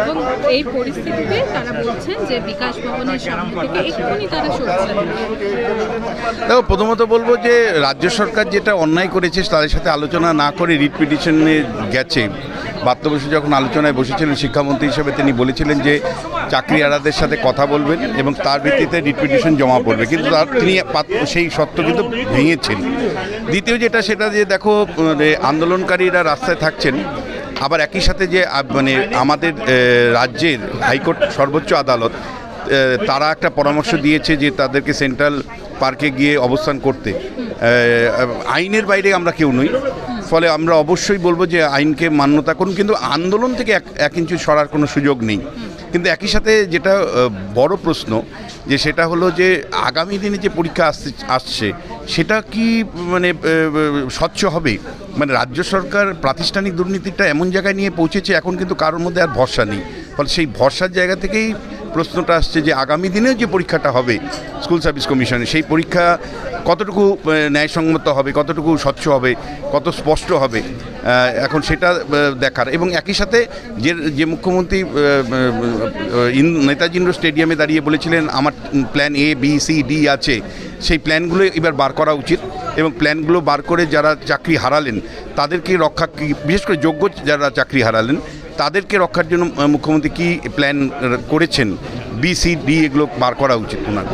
এবং এই পরিস্থিতিতে তারা বলছেন যে বিকাশ ভবনের সামনে থেকে তারা দেখো, প্রথমত বলব যে রাজ্য সরকার যেটা অন্যায় করেছে তাদের সাথে আলোচনা না করে রিট পিটিশনে গেছে। বসে যখন আলোচনায় বসেছিলেন শিক্ষামন্ত্রী হিসেবে তিনি বলেছিলেন যে চাকরি আড়াদের সাথে কথা বলবেন এবং তার ভিত্তিতে রিট পিটিশন জমা পড়বে। কিন্তু তার তিনি সেই সত্য কিন্তু ভেঙেছেন। দ্বিতীয় যেটা সেটা যে দেখো আন্দোলনকারীরা রাস্তায় থাকছেন আবার একই সাথে যে মানে আমাদের রাজ্যের হাইকোর্ট সর্বোচ্চ আদালত তারা একটা পরামর্শ দিয়েছে যে তাদেরকে সেন্ট্রাল পার্কে গিয়ে অবস্থান করতে। আইনের বাইরে আমরা কেউ নই। ফলে আমরা অবশ্যই বলব যে আইনকে মান্যতা করুন, কিন্তু আন্দোলন থেকে এক এক ইঞ্চি সরার কোনো সুযোগ নেই। কিন্তু একই সাথে যেটা বড় প্রশ্ন, যে সেটা হলো যে আগামী দিনে যে পরীক্ষা আসছে আসছে, সেটা কি মানে স্বচ্ছ হবে? মানে রাজ্য সরকার প্রাতিষ্ঠানিক দুর্নীতিটা এমন জায়গায় নিয়ে পৌঁছেছে, এখন কিন্তু কারোর মধ্যে আর ভরসা নেই। ফলে সেই ভরসার জায়গা থেকেই প্রশ্নটা আসছে যে আগামী দিনেও যে পরীক্ষাটা হবে স্কুল সার্ভিস কমিশনে সেই পরীক্ষা কতটুকু ন্যায়সঙ্গত হবে কতটুকু স্বচ্ছ হবে কত স্পষ্ট হবে এখন সেটা দেখার। এবং একই সাথে যে যে মুখ্যমন্ত্রী আহ, আহ, ইন- নেতাজি ইন্ডোর স্টেডিয়ামে দাঁড়িয়ে বলেছিলেন আমার plan A B C D আছে। সেই প্ল্যানগুলো এবার বার করা উচিত এবং প্ল্যানগুলো বার করে যারা চাকরি হারালেন তাদেরকে রক্ষা বিশেষ করে যোগ্য যারা চাকরি হারালেন তাদেরকে রক্ষার জন্য মুখ্যমন্ত্রী কি প্ল্যান করেছেন? বি সি ডি এগুলো বার করা উচিত ওনার।